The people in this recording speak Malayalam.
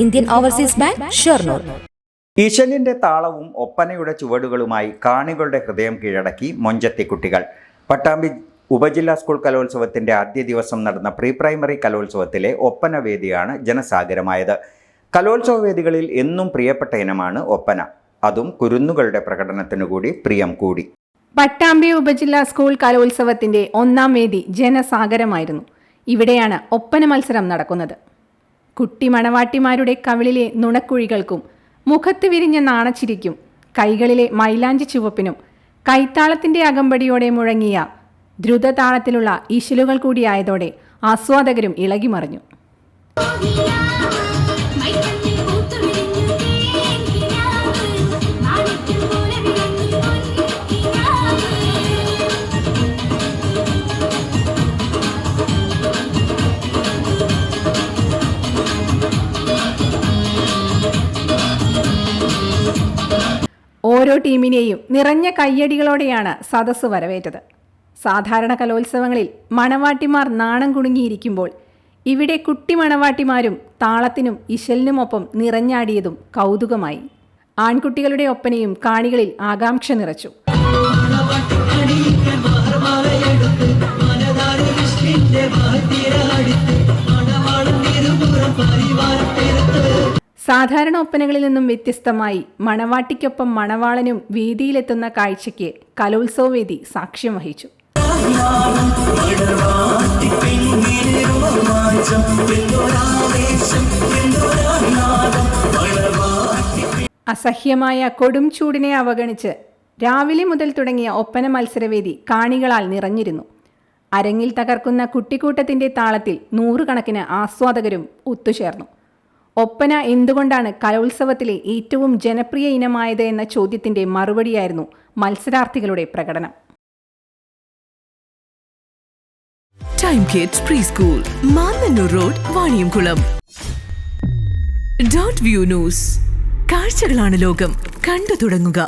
Indian overseas bank Shoranur. ഈശല്യന്റെ താളവും ഒപ്പനയുടെ ചുവടുകളുമായി കാണികളുടെ ഹൃദയം കീഴടക്കി മൊഞ്ചത്തി കുട്ടികൾ. പട്ടാമ്പി ഉപജില്ലാ സ്കൂൾ കലോത്സവത്തിന്റെ ആദ്യ ദിവസം നടന്ന പ്രീ പ്രൈമറി കലോത്സവത്തിലെ ഒപ്പന വേദിയാണ് ജനസാഗരമായത്. കലോത്സവ വേദികളിൽ എന്നും പ്രിയപ്പെട്ട ഇനമാണ് ഒപ്പന. അതും കുരുന്നുകളുടെ പ്രകടനത്തിനു കൂടി പ്രിയം കൂടി. പട്ടാമ്പി ഉപജില്ലാ സ്കൂൾ കലോത്സവത്തിന്റെ ഒന്നാം വേദി ജനസാഗരമായിരുന്നു. ഇവിടെയാണ് ഒപ്പന മത്സരം നടക്കുന്നത്. കുട്ടി മണവാട്ടിമാരുടെ കവിളിലെ നുണക്കുഴികൾക്കും മുഖത്ത് വിരിഞ്ഞ നാണച്ചിരിക്കും കൈകളിലെ മൈലാഞ്ചി ചുവപ്പിനും കൈത്താളത്തിന്റെ അകമ്പടിയോടെ മുഴങ്ങിയ ദ്രുതതാളത്തിലുള്ള ഇശലുകൾ കൂടിയായതോടെ ആസ്വാദകരും ഇളകിമറിഞ്ഞു. ഓരോ ടീമിനെയും നിറഞ്ഞ കയ്യടികളോടെയാണ് സദസ്സ് വരവേറ്റത്. സാധാരണ കലോത്സവങ്ങളിൽ മണവാട്ടിമാർ നാണം കുടുങ്ങിയിരിക്കുമ്പോൾ ഇവിടെ കുട്ടി മണവാട്ടിമാരും താളത്തിനും ഇശലിനുമൊപ്പം നിറഞ്ഞാടിയതും കൗതുകമായി. ആൺകുട്ടികളുടെ ഒപ്പനയും കാണികളിൽ ആകാംക്ഷ നിറച്ചു. സാധാരണ ഒപ്പനകളിൽ നിന്നും വ്യത്യസ്തമായി മണവാട്ടിക്കൊപ്പം മണവാളനും വേദിയിലെത്തുന്ന കാഴ്ചയ്ക്ക് കലോത്സവ വേദി സാക്ഷ്യം വഹിച്ചു. അസഹ്യമായ കൊടും ചൂടിനെ അവഗണിച്ച് രാവിലെ മുതൽ തുടങ്ങിയ ഒപ്പന മത്സരവേദി കാണികളാൽ നിറഞ്ഞിരുന്നു. അരങ്ങിൽ തകർക്കുന്ന കുട്ടിക്കൂട്ടത്തിന്റെ താളത്തിൽ നൂറുകണക്കിന് ആസ്വാദകരും ഒത്തുചേർന്നു. ഒപ്പന എന്തുകൊണ്ടാണ് കലോത്സവത്തിലെ ഏറ്റവും ജനപ്രിയ ഇനമായത് എന്ന ചോദ്യത്തിന്റെ മറുപടിയായിരുന്നു മത്സരാർത്ഥികളുടെ പ്രകടനം. Time kids pre school road Vaniyamkulam dot view news കാഴ്ചകളാണ് ലോകം. കണ്ടു തുടങ്ങുക.